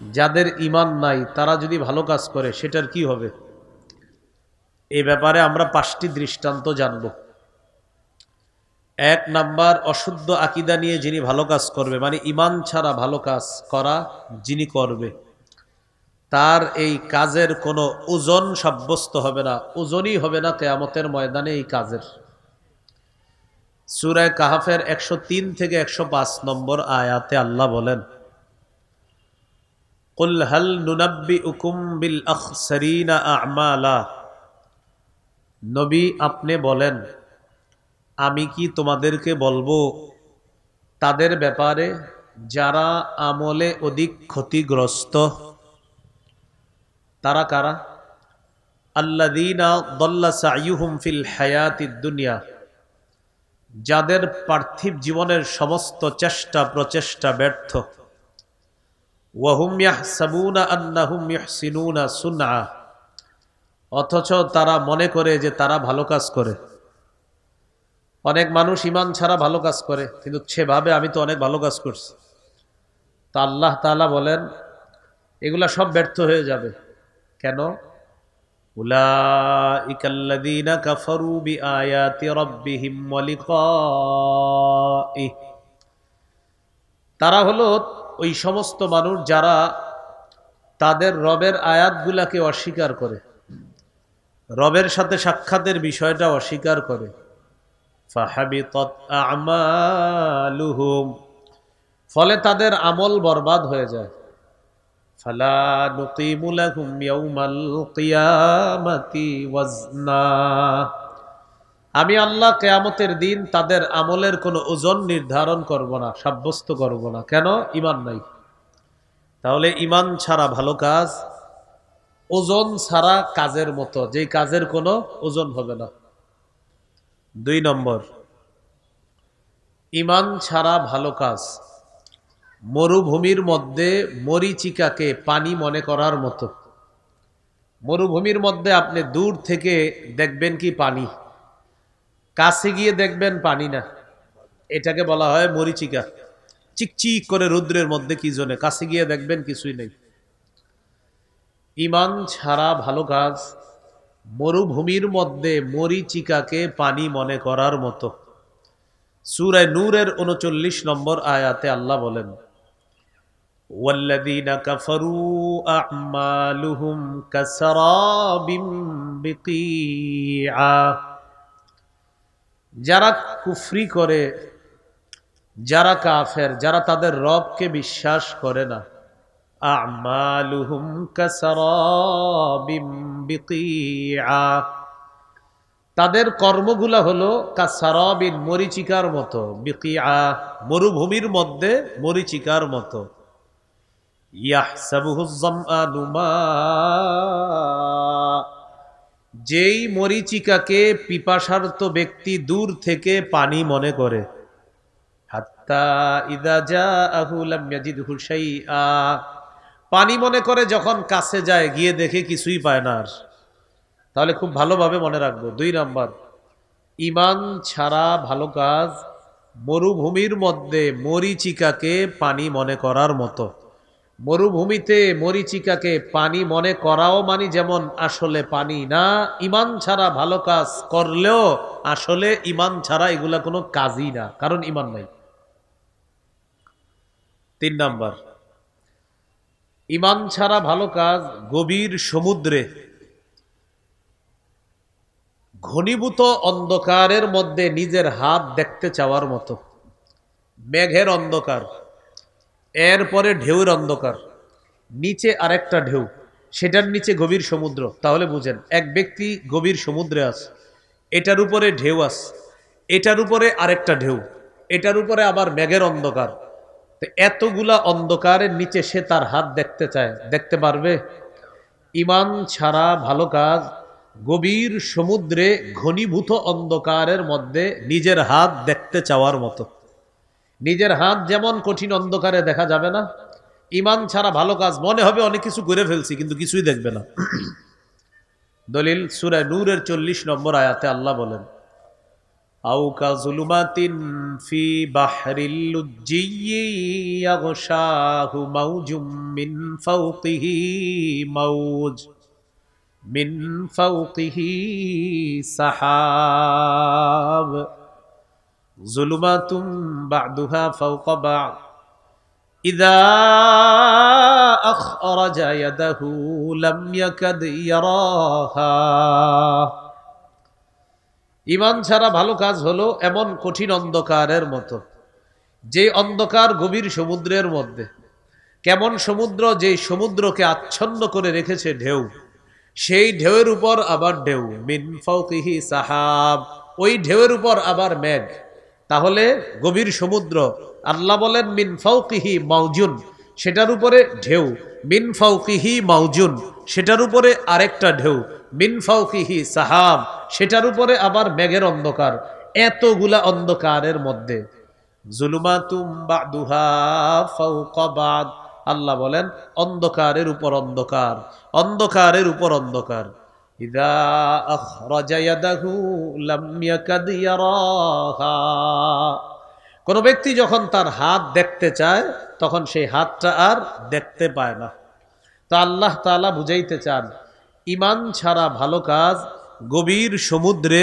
যাদের ইমান নাই, তারা যদি ভালো কাজ করে, সেটার কি হবে? এ ব্যাপারে আমরা পাঁচটি দৃষ্টান্ত জানব। এক নাম্বার, অশুদ্ধ আকিদা নিয়ে যিনি ভালো কাজ করবে মানে ইমান ছাড়া ভালো কাজ করা যিনি করবে, তার এই কাজের কোনো ওজন সাব্যস্ত হবে না, ওজনই হবে না কেয়ামতের ময়দানে এই কাজের। সুরায় কাহাফের একশো তিন থেকে একশো পাঁচ নম্বর আয়াতে আল্লাহ বলেন قل هل ننبئكم بالأخسرين أعمالا নবী আপনি বলেন আমি কি তোমাদেরকে বলবো তাদের ব্যাপারে যারা আমলে অধিক ক্ষতিগ্রস্ত তারা কারা আল্লাদিনা দল্লা সাইহুম ফিল হায়াতিদ দুনিয়া যাদের পার্থিব জীবনের সমস্ত চেষ্টা প্রচেষ্টা ব্যর্থ ওয়াহুম ইয়াহসাবুনা আন্নাহুম ইহসিনুনা সুনআ। অথচ তারা মনে করে যে তারা ভালো কাজ করে। অনেক মানুষ ইমান ছাড়া ভালো কাজ করে, কিন্তু সেভাবে আমি তো অনেক ভালো কাজ করছি। তা আল্লাহ তাআলা বলেন, এগুলা সব ব্যর্থ হয়ে যাবে। কেন? উলাইকাল্লাযীনা কাফারু বিআয়াতি রাব্বিহিম ওয়া লিকাইহি তারা হলো ওই সমস্ত মানুষ যারা তাদের রবের আয়াতগুলাকে অস্বীকার করে, রবের সাথে সাক্ষাতের বিষয়টা অস্বীকার করে। ফলে তাদের আমল বরবাদ হয়ে যায়। ফালা আমি আল্লাহ কেয়ামতের দিন তাদের আমলের কোনো ওজন নির্ধারণ করব না, সাব্যস্ত করব না। কেন? ইমান নাই। তাহলে ইমান ছাড়া ভালো কাজ, ওজন ছাড়া কাজের মতো, যেই কাজের কোনো ওজন হবে না। দুই নম্বর, ইমান ছাড়া ভালো কাজ, মরুভূমির মধ্যে মরিচিকাকে পানি মনে করার মতো। মরুভূমির মধ্যে আপনি দূর থেকে দেখবেন কি পানি। কাছে গিয়ে দেখবেন পানি না এটাকে বলা হয় মরিচিকা চিকচিক করে রুদ্রের মধ্যে কি জনে কাছে গিয়ে দেখবেন কিছুই নেই ইমান ছাড়া ভালো কাজ মরুভূমির মধ্যে মরিচিকাকে পানি মনে করার মতো সুরায় নূরের উনচল্লিশ নম্বর আয়াতে আল্লাহ বলেন والذين كفروا أعمالهم كسراب بقيعا যারা কুফরি করে, যারা কাফের, যারা তাদের রবকে বিশ্বাস করে না। তাদের কর্মগুলা হলো কাসারাবিন মরিচিকার মতো বিকিআ মরুভূমির মধ্যে মরিচিকার মতো। ইয়াহসাবুহু যামআনু মা যেই মরিচিকাকে পিপাসার্ত ব্যক্তি দূর থেকে পানি মনে করে। পানি মনে করে যখন কাছে যায়, গিয়ে দেখে কিছুই পায় না আর। তাহলে খুব ভালোভাবে মনে রাখব। দুই নাম্বার, ইমান ছাড়া ভালো কাজ মরুভূমির মধ্যে মরিচিকাকে পানি মনে করার মতো। মরুভূমিতে মরিচিকাকে পানি মনে করাও মানি যেমন আসলে পানি না, ইমান ছাড়া ভালো কাজ করলেও আসলে ইমান ছাড়া এগুলা কোনো কাজই না, কারণ ইমান নাই। তিন নাম্বার, ইমান ছাড়া ভালো কাজ গভীর সমুদ্রে। ঘনীভূত অন্ধকারের মধ্যে নিজের হাত দেখতে চাওয়ার মতো। মেঘের অন্ধকার। এরপরে ঢেউর অন্ধকার। নিচে আরেকটা ঢেউ। সেটার নিচে গভীর সমুদ্র। তাহলে বুঝেন, এক ব্যক্তি গভীর সমুদ্রে আছে। এটার উপরে ঢেউ আছে। এটার উপরে আরেকটা ঢেউ। এটার উপরে আবার মেঘের অন্ধকার। তো এতগুলা অন্ধকারের নিচে সে তার হাত দেখতে চায়। দেখতে পারবে? ইমান ছাড়া ভালো কাজ। গভীর সমুদ্রে ঘনীভূত অন্ধকারের মধ্যে নিজের হাত দেখতে চাওয়ার মতো। নিজের হাত যেমন কঠিন অন্ধকারে দেখা যাবে না ইমান ছাড়া ভালো কাজ মনে হবে অনেক কিছু করে ফেলছি, কিন্তু কিছুই দেখবে না। দলিল সুরে নূরের চল্লিশ নম্বর আয়াতে আল্লাহ বলেন মাউজুম মিন মাউজ সাহাব। فوقه سحاب ظلمات بعدها فوق بعض إذا أخرج يده لم يكد يراها ইমান ছাড়া ভালো কাজ হলো এমন কঠিন অন্ধকারের মতো যে অন্ধকার গভীর সমুদ্রের মধ্যে কেমন সমুদ্র যে সমুদ্রকে আচ্ছন্ন করে রেখেছে ঢেউ সেই ঢেউয়ের উপর আবার ঢেউ মিন ফাউকিহি সাহাব ওই ঢেউয়ের উপর আবার মেঘ তাহলে গভীর সমুদ্র। আল্লাহ বলেন, মিন ফাউকিহি মাউজুন সেটার উপরে ঢেউ। মিন ফাউকিহি মাউজুন সেটার উপরে আরেকটা ঢেউ। মিন ফাউকিহি সাহাব সেটার উপরে আবার মেঘের অন্ধকার। এতগুলা অন্ধকারের মধ্যে। আল্লাহ বলেন, অন্ধকারের উপর অন্ধকার, অন্ধকারের উপর অন্ধকার। ইদা أخرج يده لم يكد يراها কোনো ব্যক্তি যখন তার হাত দেখতে চায়, তখন সেই হাতটা আর দেখতে পায় না। তো আল্লাহ তালা বুঝাইতে চান, ইমান ছাড়া ভালো কাজ গভীর সমুদ্রে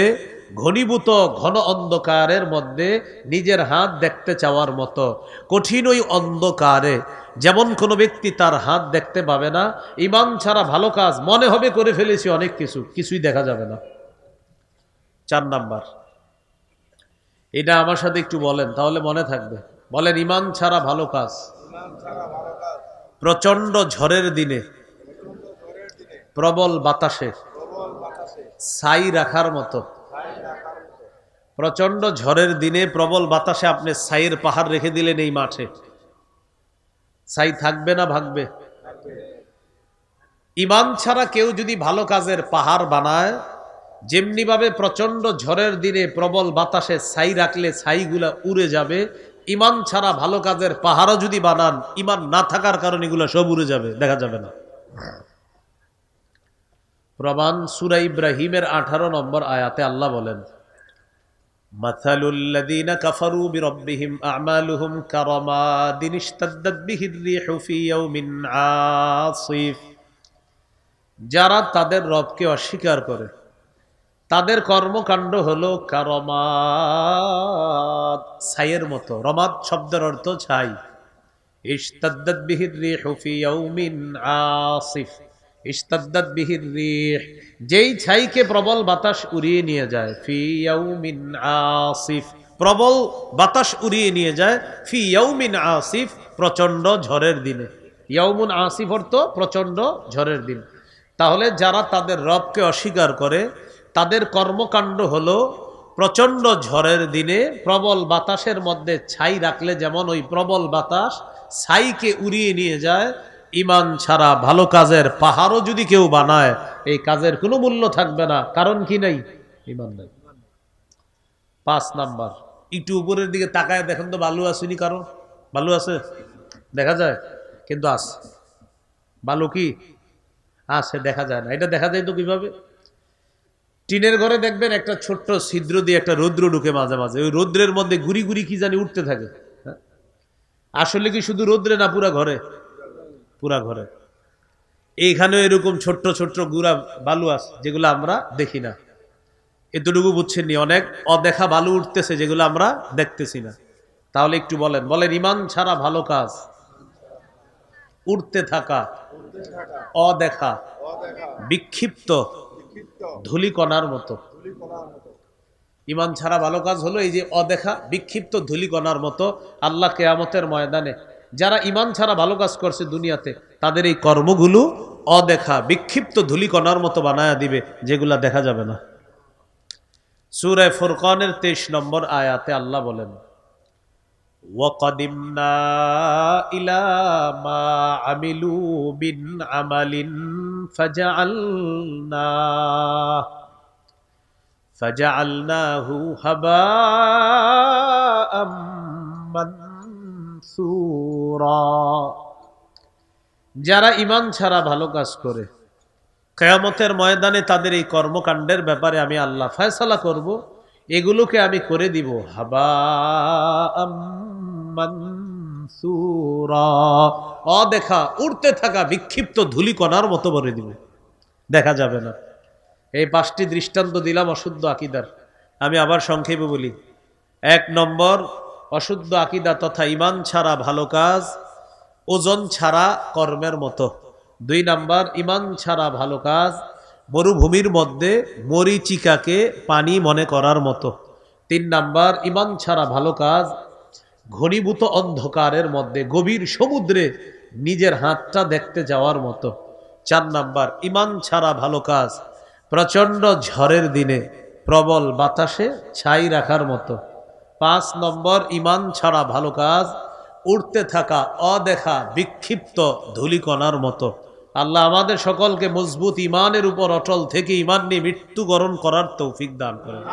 ঘনীভূত ঘন অন্ধকারের মধ্যে নিজের হাত দেখতে চাওয়ার মতো। কঠিন ওই অন্ধকারে যেমন কোনো ব্যক্তি তার হাত দেখতে পাবে না। ইমান ছাড়া ভালো কাজ মনে হবে করে ফেলেছি অনেক কিছু কিছুই দেখা যাবে না। চার নাম্বার। এটা আমার সাথে একটু বলেন তাহলে মনে থাকবে। বলেন ইমান ছাড়া ভালো কাজ। প্রচণ্ড ঝড়ের দিনে প্রবল বাতাসে। ছাই রাখার মতো। প্রচণ্ড ঝড়ের দিনে প্রবল বাতাসে আপনি ছাইয়ের পাহাড় রেখে দিলেন এই মাঠে। ছাই থাকবে না ভাগবে ইমান ছাড়া কেউ যদি ভালো কাজের পাহাড় বানায়, যেমনিভাবে প্রচণ্ড ঝড়ের দিনে প্রবল বাতাসে ছাই রাখলে ছাইগুলা উড়ে যাবে, ইমান ছাড়া ভালো কাজের পাহাড়ও যদি বানান, ইমান না থাকার কারণে এগুলো সব উড়ে যাবে, দেখা যাবে না। প্রমাণ সুরা ইব্রাহিমের আঠারো নম্বর আয়াতে আল্লাহ বলেন مثل الذين كفروا بربهم أعمالهم كرماد اشتدت به الريح في يوم عاصف যারা তাদের রবকে অস্বীকার করে তাদের কর্মকাণ্ড হলো কারমাত ছাইয়ের মতো রমাদ শব্দের অর্থ ছাই ইস্তাদ্দাত বিহির রিহু ফি ইয়াউমিন আসিফ ইস্তাদ্দাত বিহির রিহ, যেই ছাইকে প্রবল বাতাস উড়িয়ে নিয়ে যায়, ফি আসিফ, প্রবল বাতাস উড়িয়ে নিয়ে যায়, ফি আসিফ প্রচণ্ড ঝড়ের দিনে। ইয়াউমুন আসিফ অর্থ প্রচণ্ড ঝড়ের দিন। তাহলে যারা তাদের রবকে অস্বীকার করে, তাদের কর্মকাণ্ড হলো প্রচণ্ড ঝড়ের দিনে প্রবল বাতাসের মধ্যে ছাই রাখলে যেমন ওই প্রবল বাতাস ছাইকে উড়িয়ে নিয়ে যায় ইমান ছাড়া ভালো কাজের পাহাড়ও যদি কেউ বানায়, এই কাজের কোনো মূল্য থাকবে না। কারণ কি নাই? ইমান নাই। পাঁচ নাম্বার, একটু উপরের দিকে তাকায় দেখেন তো বালু আসেনি কারও? বালু আছে? দেখা যায়? কিন্তু আছে। বালু কি? আছে, দেখা যায় না। এটা দেখা যায় তো কীভাবে? টিনের ঘরে দেখবেন একটা ছোট্ট ছিদ্র দিয়ে একটা রৌদ্র ঢুকে মাঝে মাঝে। ওই রৌদ্রের মধ্যে গুড়ি গুড়ি কি জানি উঠতে থাকে। হ্যাঁ? আসলে কি শুধু রৌদ্রে না, পুরা ঘরে? পুরা ঘরে। এইখানেও এরকম ছোট্ট ছোট্ট গুড়া বালু আছে, যেগুলো আমরা দেখি না। এতটুকু বুঝছেননি অনেক অদেখা বালু উঠতেছে যেগুলো আমরা দেখতেছি না। তাহলে একটু বলেন বলেন, ইমান ছাড়া ভালো কাজ। উঠতে থাকা, অদেখা, বিক্ষিপ্ত, ধুলিকণার মতো। ইমান ছাড়া ভালো কাজ হলো এই যে অদেখা, বিক্ষিপ্ত, ধুলিকণার মতো আল্লাহ কেয়ামতের ময়দানে যারা ইমান ছাড়া ভালো কাজ করছে দুনিয়াতে তাদের এই কর্মগুলো অদেখা বিক্ষিপ্ত ধুলিকণার মতো বানায়া দিবে যেগুলা দেখা যাবে না সুরায় ফুরকানের তেইশ নম্বর আয়াতে আল্লাহ বলেন وقدمنا إلى ما عملوا من عمل فجعلناه فجعلناه هباء منثورا যারা ইমান ছাড়া ভালো কাজ করে, কেয়ামতের ময়দানে তাদের এই কর্মকাণ্ডের ব্যাপারে আমি আল্লাহ ফয়সালা করব, এগুলোকে আমি করে দিব হাবা অদেখা, উড়তে থাকা বিক্ষিপ্ত ধুলিকণার মতো ভরে দিব। দেখা যাবে না। এই পাঁচটি দৃষ্টান্ত দিলাম অশুদ্ধ আকিদার। আমি আবার সংক্ষেপে বলি। এক নম্বর অশুদ্ধ আকিদা তথা ইমান ছাড়া ভালো কাজ, ওজন ছাড়া কর্মের মতো। দুই নাম্বার, ইমান ছাড়া ভালো কাজ, মরুভূমির মধ্যে মরিচিকাকে পানি মনে করার মতো। তিন নাম্বার, ইমান ছাড়া ভালো কাজ, ঘনীভূত অন্ধকারের মধ্যে গভীর সমুদ্রে নিজের হাতটা দেখতে যাওয়ার মতো। চার নাম্বার, ইমান ছাড়া ভালো কাজ, প্রচণ্ড ঝড়ের দিনে প্রবল বাতাসে ছাই রাখার মতো। পাঁচ নম্বর, ইমান ছাড়া ভালো কাজ উঠতে থাকা, অদেখা, বিক্ষিপ্ত ধুলিকণার মতো। আল্লাহ আমাদের সকলকে মজবুত ইমানের উপর অটল থেকে ইমান নিয়ে মৃত্যুবরণ করার তৌফিক দান করেন।